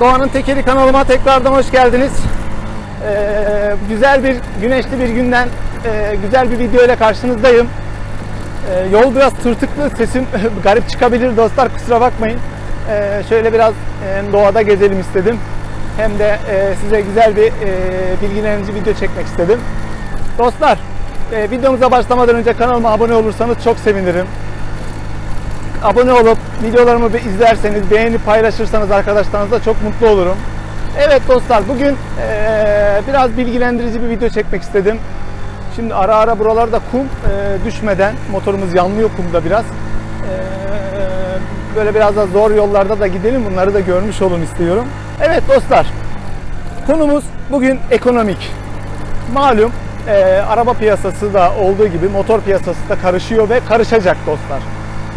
Doğan'ın Tekeri kanalıma tekrardan hoş geldiniz. Ee, güzel bir güneşli bir günden e, güzel bir video ile karşınızdayım. Ee, yol biraz tırtıklı, sesim garip çıkabilir dostlar kusura bakmayın. Ee, şöyle biraz e, doğada gezelim istedim. Hem de e, size güzel bir e, bilgilendirici video çekmek istedim. Dostlar, e, videomuza başlamadan önce kanalıma abone olursanız çok sevinirim abone olup videolarımı bir izlerseniz, beğenip paylaşırsanız arkadaşlarınızla çok mutlu olurum. Evet dostlar bugün eee, biraz bilgilendirici bir video çekmek istedim. Şimdi ara ara buralarda kum eee, düşmeden motorumuz yanlıyor kumda biraz. Eee, böyle biraz da zor yollarda da gidelim bunları da görmüş olun istiyorum. Evet dostlar konumuz bugün ekonomik. Malum eee, araba piyasası da olduğu gibi motor piyasası da karışıyor ve karışacak dostlar.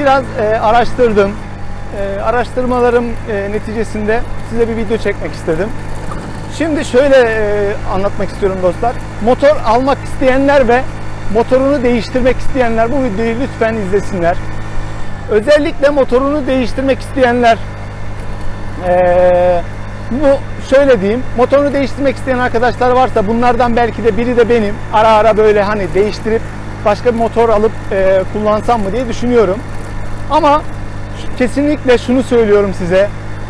Biraz e, araştırdım. E, araştırmalarım e, neticesinde size bir video çekmek istedim. Şimdi şöyle e, anlatmak istiyorum dostlar. Motor almak isteyenler ve motorunu değiştirmek isteyenler bu videoyu lütfen izlesinler. Özellikle motorunu değiştirmek isteyenler e, bu şöyle diyeyim motorunu değiştirmek isteyen arkadaşlar varsa bunlardan belki de biri de benim ara ara böyle hani değiştirip başka bir motor alıp e, kullansam mı diye düşünüyorum. Ama kesinlikle şunu söylüyorum size.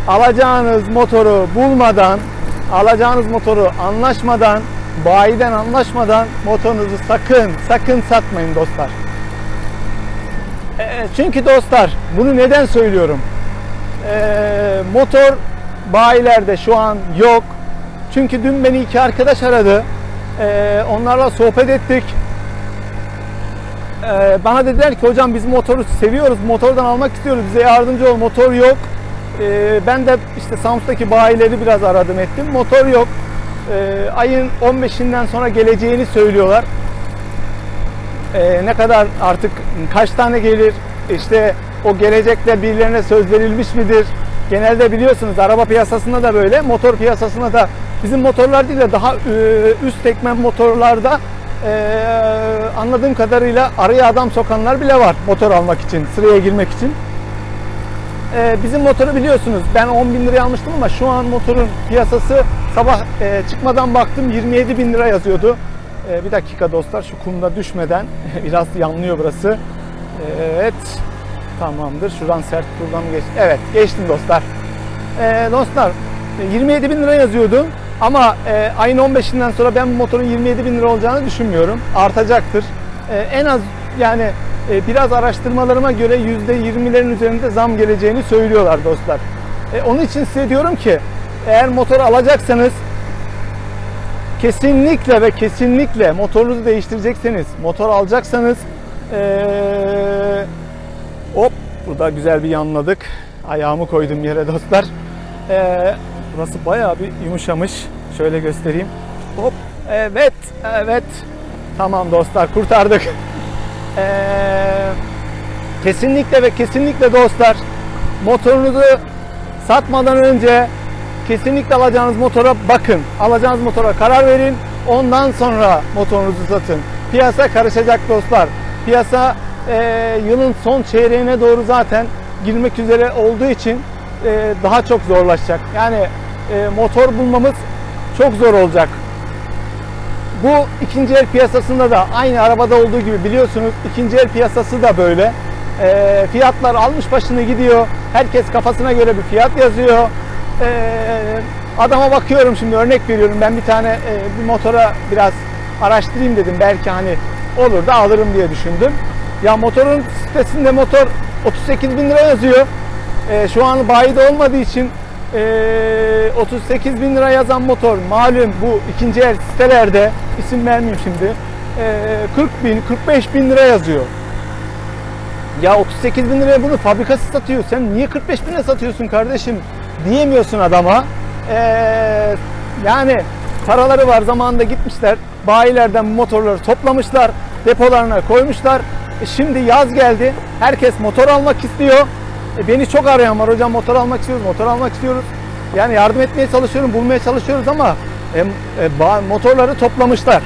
Alacağınız motoru bulmadan, alacağınız motoru anlaşmadan, bayiden anlaşmadan motorunuzu sakın, sakın satmayın dostlar. E, çünkü dostlar bunu neden söylüyorum? E, motor bayilerde şu an yok. Çünkü dün beni iki arkadaş aradı. E, onlarla sohbet ettik. Ee, bana dediler ki hocam biz motoru seviyoruz, motordan almak istiyoruz, bize yardımcı ol, motor yok. Ee, ben de işte Samsun'daki bayileri biraz aradım ettim, motor yok. Ee, ayın 15'inden sonra geleceğini söylüyorlar. Ne kadar artık kaç tane gelir, işte o gelecekler birilerine söz verilmiş midir? Genelde biliyorsunuz araba piyasasında da böyle, motor piyasasında da bizim motorlar değil de daha e, üst segment motorlarda e, anladığım kadarıyla araya adam sokanlar bile var motor almak için, sıraya girmek için. E, bizim motoru biliyorsunuz ben 10 bin liraya almıştım ama şu an motorun piyasası sabah e, çıkmadan baktım 27 bin lira yazıyordu. E, bir dakika dostlar şu kumda düşmeden biraz yanlıyor burası. Evet tamamdır şuradan sert buradan geç? Evet geçtim dostlar. E, dostlar e, 27 bin lira yazıyordu. Ama e, ayın 15'inden sonra ben bu motorun 27 bin lira olacağını düşünmüyorum. Artacaktır. E, en az yani e, biraz araştırmalarıma göre %20'lerin üzerinde zam geleceğini söylüyorlar dostlar. E, onun için size diyorum ki eğer motor alacaksanız kesinlikle ve kesinlikle motorunuzu değiştirecekseniz, motor alacaksanız e, hop burada güzel bir yanladık. Ayağımı koydum yere dostlar. E, burası bayağı bir yumuşamış. Şöyle göstereyim. Hop evet evet. Tamam dostlar kurtardık. E, kesinlikle ve kesinlikle dostlar motorunuzu satmadan önce kesinlikle alacağınız motora bakın. Alacağınız motora karar verin. Ondan sonra motorunuzu satın. Piyasa karışacak dostlar. Piyasa e, yılın son çeyreğine doğru zaten girmek üzere olduğu için e, daha çok zorlaşacak. Yani e, motor bulmamız çok zor olacak. Bu ikinci el piyasasında da aynı arabada olduğu gibi biliyorsunuz ikinci el piyasası da böyle. E, fiyatlar almış başını gidiyor. Herkes kafasına göre bir fiyat yazıyor. E, adama bakıyorum şimdi örnek veriyorum ben bir tane e, bir motora biraz araştırayım dedim belki hani olur da alırım diye düşündüm. Ya motorun sitesinde motor 38 bin lira yazıyor. E, şu an bayide olmadığı için e, 38 bin lira yazan motor malum bu ikinci el sitelerde isim vermeyeyim şimdi e, 40 bin 45 bin lira yazıyor. Ya 38 bin liraya bunu fabrikası satıyor. Sen niye 45 bin satıyorsun kardeşim? Diyemiyorsun adama. Ee, yani paraları var zamanında gitmişler. Bayilerden motorları toplamışlar. Depolarına koymuşlar. E şimdi yaz geldi. Herkes motor almak istiyor. E beni çok arayan var. Hocam motor almak istiyoruz, motor almak istiyoruz. Yani yardım etmeye çalışıyorum, bulmaya çalışıyoruz ama e, e, motorları toplamışlar.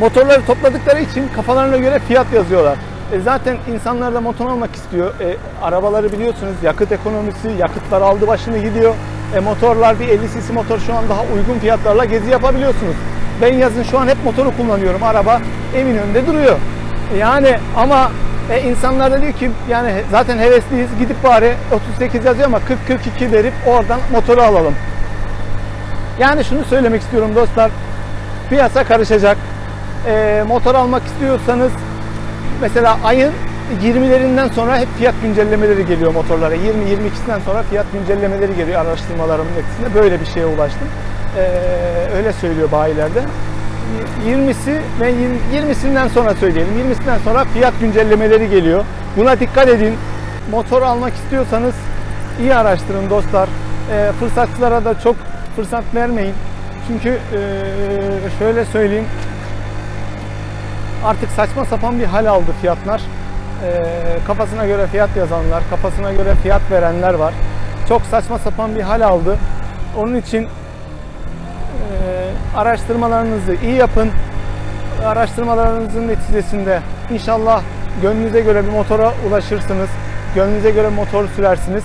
Motorları topladıkları için kafalarına göre fiyat yazıyorlar. E zaten insanlar da motor almak istiyor. E, arabaları biliyorsunuz yakıt ekonomisi, yakıtlar aldı başını gidiyor. E, motorlar bir 50 cc motor şu an daha uygun fiyatlarla gezi yapabiliyorsunuz. Ben yazın şu an hep motoru kullanıyorum. Araba Eminönü'nde duruyor. Yani ama e, insanlar da diyor ki yani zaten hevesliyiz gidip bari 38 yazıyor ama 40-42 verip oradan motoru alalım. Yani şunu söylemek istiyorum dostlar. Piyasa karışacak. E, motor almak istiyorsanız mesela ayın 20'lerinden sonra hep fiyat güncellemeleri geliyor motorlara. 20-22'sinden sonra fiyat güncellemeleri geliyor araştırmalarımın etkisinde. Böyle bir şeye ulaştım. E, öyle söylüyor bayilerde. 20'si ve 20'sinden sonra söyleyelim. 20'sinden sonra fiyat güncellemeleri geliyor. Buna dikkat edin. Motor almak istiyorsanız iyi araştırın dostlar. E, fırsatçılara da çok fırsat vermeyin. Çünkü e, şöyle söyleyeyim. Artık saçma sapan bir hal aldı fiyatlar. E, kafasına göre fiyat yazanlar, kafasına göre fiyat verenler var. Çok saçma sapan bir hal aldı. Onun için e, araştırmalarınızı iyi yapın. Araştırmalarınızın neticesinde inşallah gönlünüze göre bir motora ulaşırsınız. Gönlünüze göre motor sürersiniz.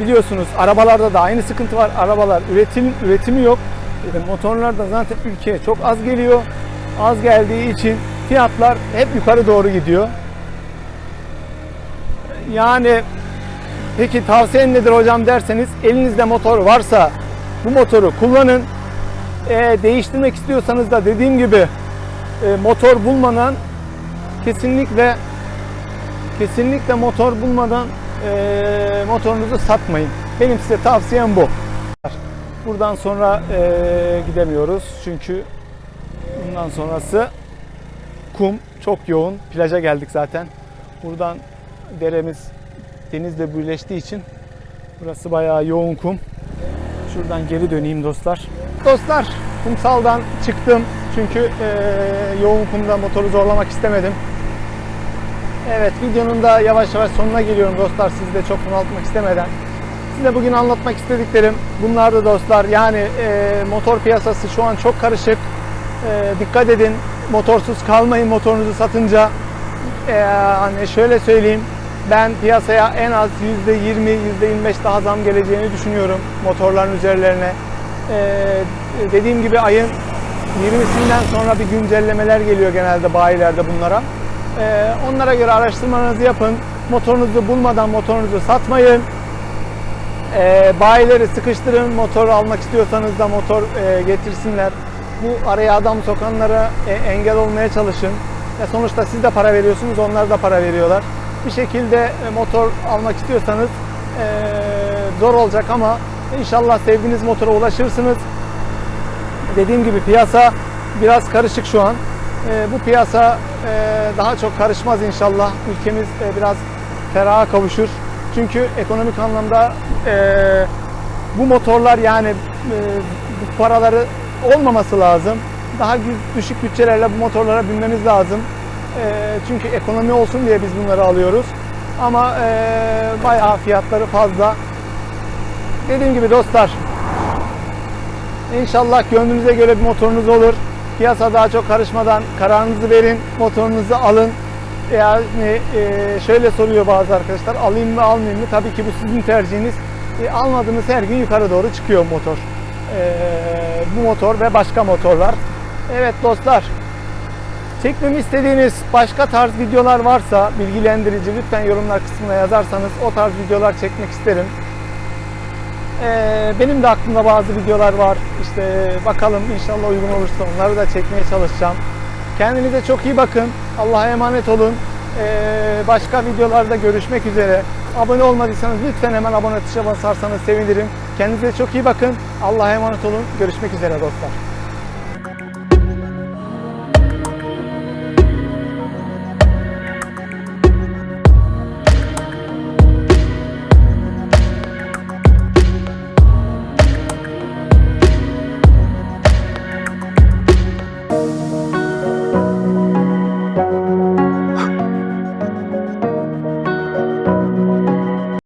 Biliyorsunuz arabalarda da aynı sıkıntı var. Arabalar üretim üretimi yok. E, Motorlar da zaten ülkeye çok az geliyor. Az geldiği için fiyatlar hep yukarı doğru gidiyor. Yani peki tavsiyen nedir hocam derseniz elinizde motor varsa bu motoru kullanın. E, değiştirmek istiyorsanız da dediğim gibi e, motor bulmadan kesinlikle kesinlikle motor bulmadan e, motorunuzu satmayın. Benim size tavsiyem bu. Buradan sonra e, gidemiyoruz çünkü bundan sonrası kum çok yoğun. Plaja geldik zaten. Buradan deremiz denizle birleştiği için burası bayağı yoğun kum. Şuradan geri döneyim dostlar. Dostlar kumsaldan çıktım çünkü e, yoğun kumda motoru zorlamak istemedim. Evet videonun da yavaş yavaş sonuna geliyorum dostlar sizi de çok bunaltmak istemeden. Size bugün anlatmak istediklerim bunlardı dostlar. Yani e, motor piyasası şu an çok karışık. E, dikkat edin motorsuz kalmayın motorunuzu satınca. E, hani şöyle söyleyeyim ben piyasaya en az %20 %25 daha zam geleceğini düşünüyorum motorların üzerlerine. E, dediğim gibi ayın 20'sinden sonra bir güncellemeler geliyor genelde bayilerde bunlara. Ee, onlara göre araştırmanızı yapın. Motorunuzu bulmadan motorunuzu satmayın. Ee, bayileri sıkıştırın. Motor almak istiyorsanız da motor e, getirsinler. Bu araya adam sokanlara e, engel olmaya çalışın. Sonuçta siz de para veriyorsunuz, onlar da para veriyorlar. Bir şekilde e, motor almak istiyorsanız zor olacak ama inşallah sevdiğiniz motora ulaşırsınız. Dediğim gibi piyasa biraz karışık şu an. E, bu piyasa e, daha çok karışmaz inşallah. Ülkemiz e, biraz feraha kavuşur. Çünkü ekonomik anlamda e, bu motorlar yani e, bu paraları olmaması lazım. Daha düşük bütçelerle bu motorlara binmemiz lazım. E, çünkü ekonomi olsun diye biz bunları alıyoruz. Ama e, bayağı fiyatları fazla. Dediğim gibi dostlar İnşallah gönlünüze göre bir motorunuz olur. Piyasa daha çok karışmadan kararınızı verin, motorunuzu alın. Yani e, şöyle soruyor bazı arkadaşlar, alayım mı almayayım mı? Tabii ki bu sizin tercihiniz. E, almadığınız her gün yukarı doğru çıkıyor motor. E, bu motor ve başka motorlar. Evet dostlar, çekmemi istediğiniz başka tarz videolar varsa bilgilendirici lütfen yorumlar kısmına yazarsanız o tarz videolar çekmek isterim. Ee, benim de aklımda bazı videolar var. İşte bakalım inşallah uygun olursa onları da çekmeye çalışacağım. Kendinize çok iyi bakın. Allah'a emanet olun. Ee, başka videolarda görüşmek üzere. Abone olmadıysanız lütfen hemen abone tuşuna basarsanız sevinirim. Kendinize çok iyi bakın. Allah'a emanet olun. Görüşmek üzere dostlar.